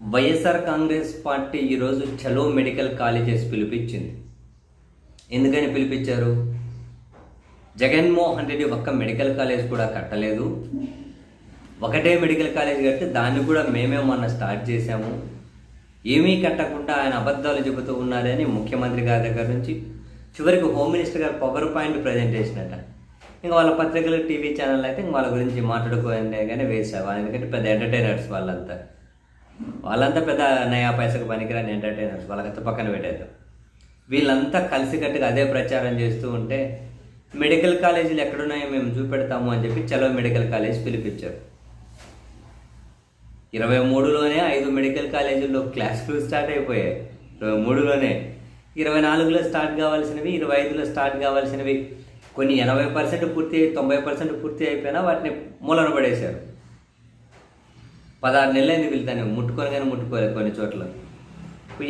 YSR Congress party ఈరోజు చలో medical colleges పిలిపించింది. ఎందుకని పిలిపించారు? జగన్మోహన్ రెడ్డి ఒక్క మెడికల్ కాలేజ్ కూడా కట్టలేదు. ఒకటే మెడికల్ కాలేజ్ కడితే దాన్ని కూడా మేమే మొన్న స్టార్ట్ చేశాము. ఏమీ కట్టకుండా ఆయన అబద్ధాలు చెబుతూ ఉన్నారని ముఖ్యమంత్రి గారి దగ్గర నుంచి చివరికి హోమ్ మినిస్టర్ గారు పవర్ పాయింట్ ప్రజెంటేషన్ అట ఇంకా వాళ్ళ పత్రికలు టీవీ ఛానల్ అయితే ఇంక వాళ్ళ గురించి మాట్లాడుకోనే కానీ వేసావు ఎందుకంటే పెద్ద ఎంటర్టైనర్స్ వాళ్ళంతా. వాళ్ళంతా పెద్ద నయా పైసకు పనికిరాని ఎంటర్టైనర్స్ వాళ్ళకంతా పక్కన పెట్టేద్దాం. వీళ్ళంతా కలిసికట్టుగా అదే ప్రచారం చేస్తూ ఉంటే మెడికల్ కాలేజీలు ఎక్కడున్నాయో మేము చూపెడతాము అని చెప్పి చలో మెడికల్ కాలేజ్ పిలిపించారు. ఇరవై మూడులోనే ఐదు మెడికల్ కాలేజీల్లో క్లాసులు స్టార్ట్ అయిపోయాయి. ఇరవై మూడులోనే ఇరవై నాలుగులో స్టార్ట్ కావాల్సినవి ఇరవై ఐదులో స్టార్ట్ కావాల్సినవి. కొన్ని ఎనభై పర్సెంట్ పూర్తి అయి తొంభై పర్సెంట్ పూర్తి అయిపోయినా వాటిని మూలన పడేశారు. పదహారు నెలలైంది వీళ్ళు దాన్ని ముట్టుకొని కానీ ముట్టుకోలేదు కొన్ని చోట్ల.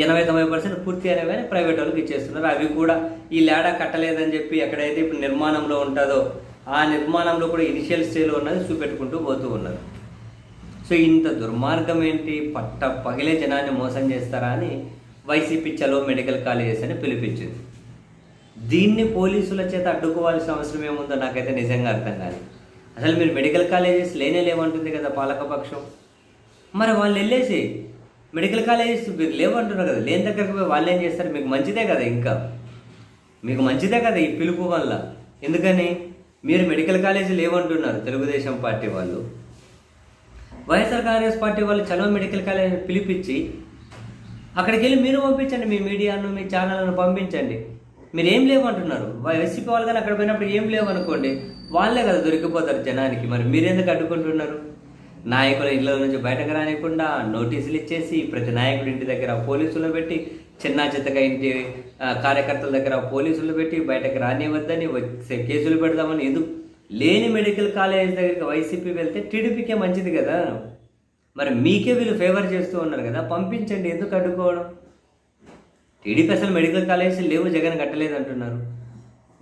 ఎనభై తొంభై పర్సెంట్ పూర్తి అయినవి ప్రైవేట్ వాళ్ళకి ఇచ్చేస్తున్నారు. అవి కూడా ఈ లేడా కట్టలేదని చెప్పి ఎక్కడైతే ఇప్పుడు నిర్మాణంలో ఉంటుందో ఆ నిర్మాణంలో కూడా ఇనిషియల్ స్టేజ్లో ఉన్నది చూపెట్టుకుంటూ పోతూ ఉన్నారు. సో ఇంత దుర్మార్గం ఏంటి? పట్ట పగిలే జనాన్ని మోసం చేస్తారా అని వైసీపీ చలో మెడికల్ కాలేజెస్ అని పిలిపించింది. దీన్ని పోలీసుల చేత అడ్డుకోవాల్సిన అవసరం ఏముందో నాకైతే నిజంగా అర్థం కాదు అసలు మీరు మెడికల్ కాలేజెస్ లేనే లేవంటుంది కదా పాలకపక్షం మరి వాళ్ళు వెళ్ళేసి మెడికల్ కాలేజెస్ మీరు లేవంటున్నారు కదా లేని దగ్గరకు పోయి వాళ్ళు ఏం చేస్తారు? మీకు మంచిదే కదా ఇంకా? మీకు మంచిదే కదా ఈ పిలుపు వల్ల? ఎందుకని? మీరు మెడికల్ కాలేజీ లేవంటున్నారు తెలుగుదేశం పార్టీ వాళ్ళు. వైఎస్ఆర్ కాంగ్రెస్ పార్టీ వాళ్ళు చలో మెడికల్ కాలేజ్ పిలిపించి అక్కడికి వెళ్ళి మీరు పంపించండి మీ మీడియాను మీ ఛానళ్ళను పంపించండి. మీరు ఏం లేవంటున్నారు? వైసీపీ వాళ్ళు కానీ అక్కడ పోయినప్పుడు ఏం లేవు అనుకోండి వాళ్ళే కదా దొరికిపోతారు జనానికి. మరి మీరెందుకు అడ్డుకుంటున్నారు? నాయకుల ఇళ్ళ నుంచి బయటకు రానికుండా నోటీసులు ఇచ్చేసి ప్రతి నాయకుడి ఇంటి దగ్గర పోలీసులు పెట్టి చిన్న చిత్తగా ఇంటి కార్యకర్తల దగ్గర పోలీసులు పెట్టి బయటకు రానివద్దని వచ్చే కేసులు పెడదామని ఎందుకు? లేని మెడికల్ కాలేజ్ దగ్గరికి వైసీపీ వెళ్తే టీడీపీకే మంచిది కదా. మరి మీకే వీళ్ళు ఫేవర్ చేస్తూ ఉన్నారు కదా పంపించండి ఎందుకు అడ్డుకోవడం? టీడీపీ అసలు మెడికల్ కాలేజీ లేవు జగన్ కట్టలేదు అంటున్నారు.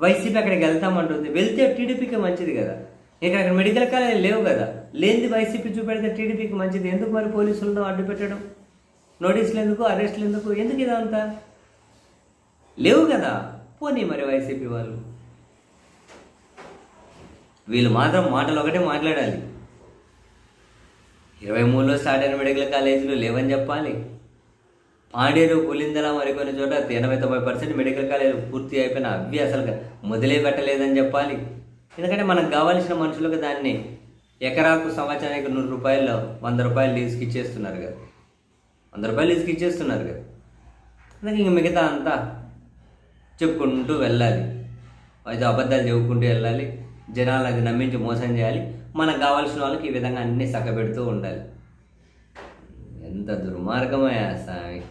వైసీపీ అక్కడికి వెళ్తామంటుంది వెళ్తే టీడీపీకి మంచిది కదా. ఇక్కడ అక్కడ మెడికల్ కాలేజ్ లేవు కదా. లేనిది వైసీపీ చూపెడితే టీడీపీకి మంచిది. ఎందుకు మరి పోలీసులను అడ్డు పెట్టడం? నోటీసులు ఎందుకు? అరెస్టులు ఎందుకు? ఎందుకు ఇదంతా? లేవు కదా. పోనీ మరి వైసీపీ వాళ్ళు. వీళ్ళు మాత్రం మాటలు ఒకటే మాట్లాడాలి. ఇరవై మూడులో స్టార్ట్ అయిన మెడికల్ కాలేజీలు లేవని చెప్పాలి. పాడేరు పులిందల మరికొన్ని చోట ఎనభై తొంభై పర్సెంట్ మెడికల్ కాలేజీలు పూర్తి అయిపోయిన అవి అసలు మొదలే పెట్టలేదని చెప్పాలి. ఎందుకంటే మనకు కావాల్సిన మనుషులకు దాన్ని ఎకరాకు సంవత్సరానికి నూరు రూపాయలు వంద రూపాయలు లీజుకి ఇచ్చేస్తున్నారు కదా. వంద రూపాయలు లీజుకి ఇచ్చేస్తున్నారు కదా. అందుకే ఇంక మిగతా అంతా చెప్పుకుంటూ వెళ్ళాలి. అయితే అబద్ధాలు చెప్పుకుంటూ వెళ్ళాలి. జనాలు అది నమ్మించి మోసం చేయాలి. మనకు కావాల్సిన వాళ్ళకి ఈ విధంగా అన్నీ సక్కబెడుతూ ఉండాలి. ఎంత దుర్మార్గమయ్యా స్వామి.